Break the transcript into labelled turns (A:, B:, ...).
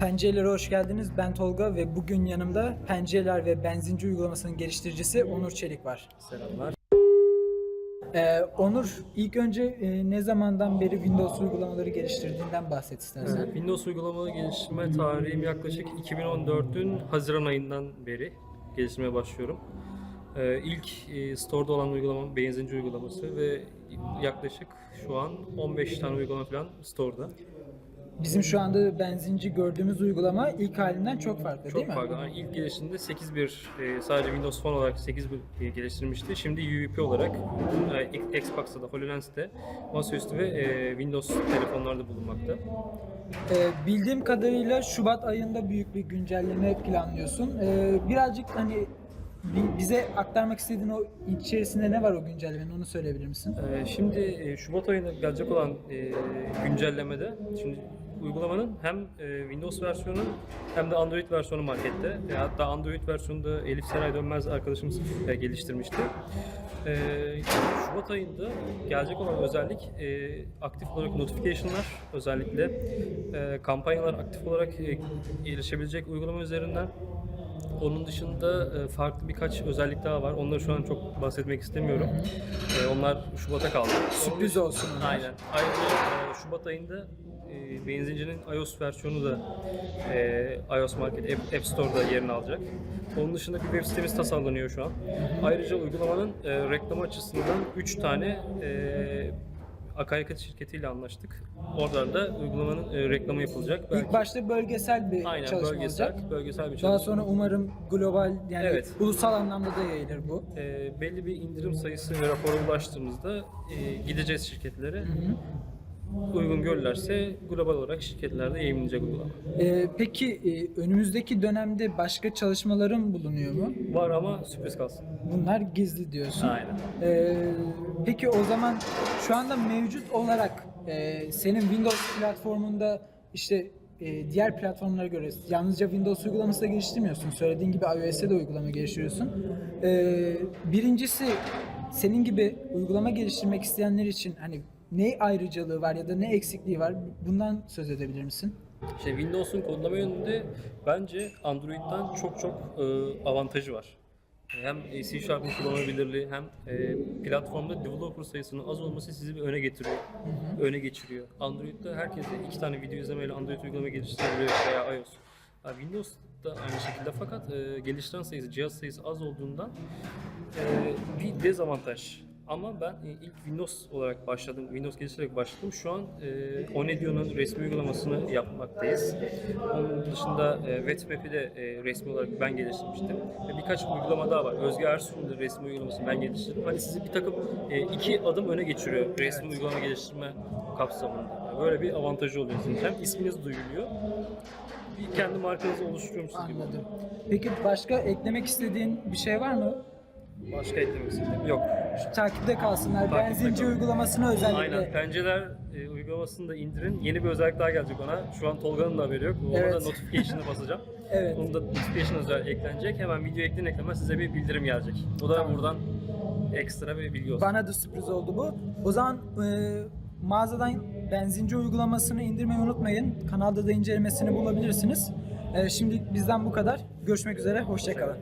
A: Pencerelere hoş geldiniz. Ben Tolga ve bugün yanımda pencereler ve benzinci uygulamasının geliştiricisi Onur Çelik var.
B: Selamlar.
A: Ee, Onur ilk önce e, ne zamandan beri Windows uygulamaları geliştirdiğinden bahset istersen.
B: Windows uygulamalı geliştirme tarihim yaklaşık 2014'ün Haziran ayından beri geliştirmeye başlıyorum. Ee, ilk e, store'da olan uygulama benzinci uygulaması ve yaklaşık şu an 15 tane uygulama falan store'da.
A: Bizim şu anda benzinci gördüğümüz uygulama ilk halinden çok farklı değil
B: Çok
A: mi?
B: farklı. Yani ilk geliştiğinde 8.1 e, sadece Windows Phone olarak 8.1 geliştirmişti. Şimdi UEP olarak e, Xbox'ta da HoloLens'te masaüstü ve e, Windows telefonlarda bulunmakta.
A: Ee, bildiğim kadarıyla Şubat ayında büyük bir güncelleme planlıyorsun. Ee, birazcık hani bi- bize aktarmak istediğin o içerisinde ne var o güncellemenin onu söyleyebilir misin?
B: Ee, Şimdi e, Şubat ayında gelecek olan e, güncellemede şimdi uygulamanın hem e, Windows versiyonu hem de Android versiyonu markette. E, Hatta Android versiyonu da Elif Seray Dönmez arkadaşımız e, geliştirmişti. Şubat ayında gelecek olan özellik aktif olarak notification'lar özellikle kampanyalar aktif olarak erişebilecek uygulama üzerinden onun dışında farklı birkaç özellik daha var. Onları şu an çok bahsetmek istemiyorum. Onlar Şubat'a kaldı.
A: Sürpriz olsun.
B: Aynen. Ayrıca Şubat ayında e, benzincinin iOS versiyonu da e, iOS Market App, App Store'da yerini alacak. Onun dışında bir web sitemiz tasarlanıyor şu an. Ayrıca uygulamanın e, reklamı açısından 3 tane e, akaryakıt şirketiyle anlaştık. Oradan da uygulamanın e, reklamı yapılacak.
A: İlk başta bölgesel bir
B: Aynen
A: çalışma
B: bölgesel,
A: olacak.
B: bölgesel bir
A: Daha
B: çalışma.
A: sonra umarım global yani
B: Evet.
A: ulusal anlamda da yayılır bu.
B: e, belli bir indirim sayısı ve rapora ulaştığımızda e, gideceğiz şirketlere. Uygun görürlerse global olarak şirketlerde yayınlanacak uygulama.
A: Ee, peki e, önümüzdeki dönemde başka çalışmaların bulunuyor mu?
B: Var ama sürpriz kalsın.
A: Bunlar gizli diyorsun.
B: Aynen.
A: Ee, peki o zaman şu anda mevcut olarak e, senin Windows platformunda işte e, diğer platformlara göre yalnızca Windows uygulaması da geliştirmiyorsun. Söylediğin gibi iOS'e de uygulama geliştiriyorsun. Ee, birincisi senin gibi uygulama geliştirmek isteyenler için hani ne ayrıcalığı var ya da ne eksikliği var? Bundan söz edebilir misin?
B: İşte Windows'un kodlama yönünde bence Android'den çok çok e, avantajı var. Hem C Sharp'ın kullanılabilirliği hem e, platformda developer sayısının az olması sizi bir öne getiriyor. Öne geçiriyor. Android'de herkese iki tane video izlemeyle Android uygulama geliştirebiliyor veya iOS. Ha, Windows da aynı şekilde fakat e, geliştiren sayısı, cihaz sayısı az olduğundan e, bir dezavantaj. Ama ben e, ilk Windows olarak başladım, Windows geliştirerek başladım. Şu an e, Onedio'nun resmi uygulamasını yapmaktayız. Onun dışında e, Wetmap'i de e, resmi olarak ben geliştirmiştim. Ve birkaç uygulama daha var. Özge Ersun'un da resmi uygulamasını ben geliştirdim. Hani sizi bir takım e, iki adım öne geçiriyor resmi uygulama geliştirme kapsamında. Yani böyle bir avantajı oluyor sizin. Hem isminiz duyuluyor, bir kendi markanızı oluşturuyormuşsunuz gibi.
A: Anladım. Peki başka eklemek istediğin bir şey var mı?
B: Başka eklemek istediğim yok.
A: Takipte kalsınlar.
B: Takipte
A: Benzinci
B: kalın.
A: uygulamasını özellikle.
B: Aynen. Pencereler e, uygulamasını da indirin. Yeni bir özellik daha gelecek ona. Şu an Tolga'nın da haberi yok. Ona
A: Evet.
B: da notification'a basacağım.
A: Evet.
B: Onun da notification özel eklenecek. Hemen video eklen eklemez size bir bildirim gelecek. O da
A: Tamam.
B: buradan ekstra bir bilgi olsun.
A: Bana da sürpriz oldu bu. O zaman e, mağazadan benzinci uygulamasını indirmeyi unutmayın. Kanalda da incelemesini bulabilirsiniz. E, şimdi bizden bu kadar. Görüşmek üzere. Hoşçakalın.